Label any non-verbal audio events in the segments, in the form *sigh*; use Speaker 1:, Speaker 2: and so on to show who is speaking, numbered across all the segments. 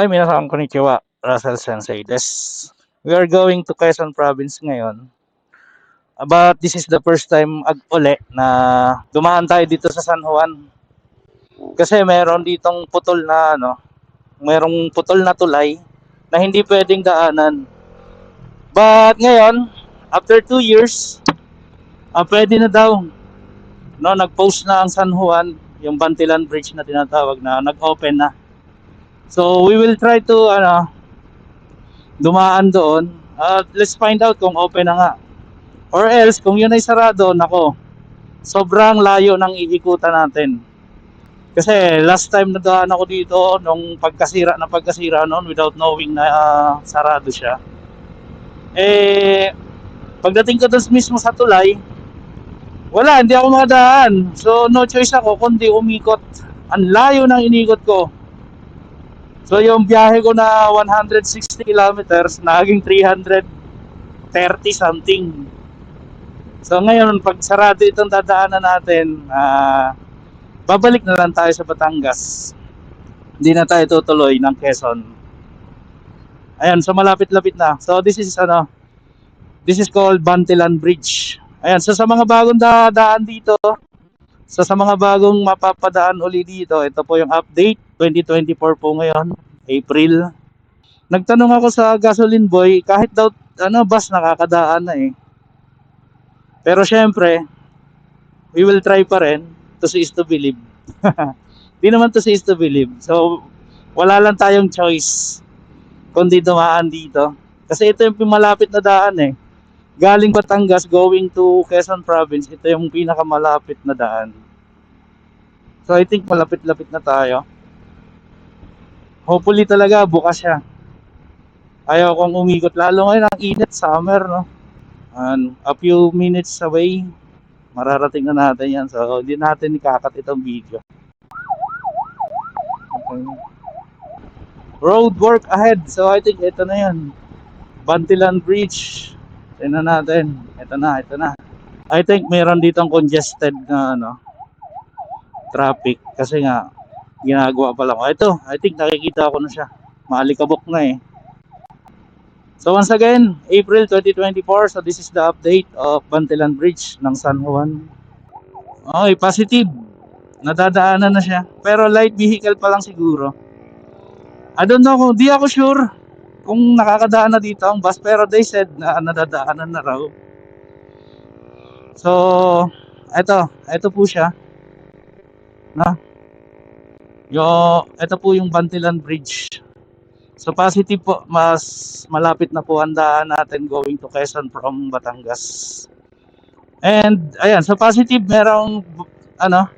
Speaker 1: Hi, minasan konnichiwa. Russell Sensei des. We are going to Quezon Province ngayon. But this is the first time ag uli na dumaan tayo dito sa San Juan. Kasi meron ditong putol na ano, merong putol na tulay na hindi pwedeng daanan. But ngayon, after two years, ah, pwede na daw. No, nag-post na ang San Juan, yung Bantilan Bridge na tinatawag na nag-open na. So we will try to ano dumaan doon at let's find out kung open na nga. Or else kung yun ay sarado, nako. Sobrang layo ng iikutan natin. Kasi last time na daan ako dito nung pagkasira na pagkasira noon without knowing na ah, sarado siya. Eh pagdating ko doon mismo sa tulay, wala, hindi ako makadaan. So no choice ako kundi umikot. Ang layo ng inikot ko. So yung biyahe ko na 160 kilometers, naging 330 something. So ngayon, pag sarado itong dadaanan natin, ah, babalik na lang tayo sa Batangas. Hindi na tayo tutuloy ng Quezon. Ayan, so malapit-lapit na. So this is ano, this is called Bantilan Bridge. Ayan, so sa mga bagong dadaan dito, so sa mga bagong mapapadaan uli dito, ito po yung update 2024 po ngayon, April. Nagtanong ako sa gasoline boy, kahit daw ano bus nakakadaan na eh. Pero syempre, we will try pa rin to see is to believe. *laughs* Di naman to see is to believe. So, wala lang tayong choice kundi dumaan dito. Kasi ito yung malapit na daan eh. Galing Batangas going to Quezon Province, ito yung pinakamalapit na daan. So I think malapit-lapit na tayo. Hopefully talaga bukas siya. Ayaw kong umikot lalo ngayon ang init summer no. And a few minutes away mararating na natin yan. So hindi natin ikakat itong video. Okay. Road work ahead. So I think ito na yan. Bantilan Bridge. Tingnan natin. Ito na, ito na. I think meron ditong congested na ano traffic kasi nga ginagawa pa lang. Ito, I think nakikita ko na siya. Maalikabok na eh. So once again, April 2024. So this is the update of Bantilan Bridge ng San Juan. Okay, positive. Nadadaanan na siya. Pero light vehicle pa lang siguro. I don't know kung di ako sure kung nakakadaan na dito ang bus pero they said na nadadaanan na raw. So, eto, eto po siya. No? Yo, ito po yung Bantilan Bridge. So positive po, mas malapit na po ang daan natin going to Quezon from Batangas. And ayan, sa positive merong ano,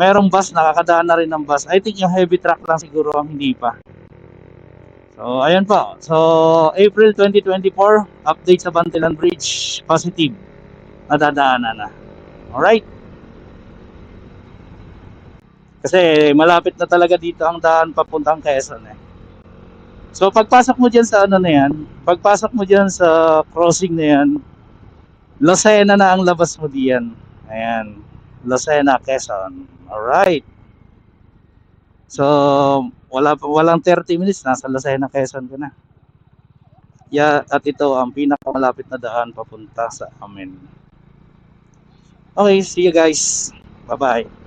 Speaker 1: merong bus nakakadaan na rin ng bus. I think yung heavy truck lang siguro ang hindi pa. So ayan po. So April 2024, update sa Bantilan Bridge, positive. Nadadaanan na. Alright. Kasi malapit na talaga dito ang daan papuntang Quezon eh. So pagpasok mo diyan sa ano na yan, pagpasok mo diyan sa crossing na yan, Lucena na ang labas mo diyan. Ayan. Lucena, Quezon. Alright. So, wala walang 30 minutes nasa Lucena, Quezon ka na. Yeah, at ito ang pinakamalapit na daan papunta sa amin. Okay, see you guys. Bye-bye.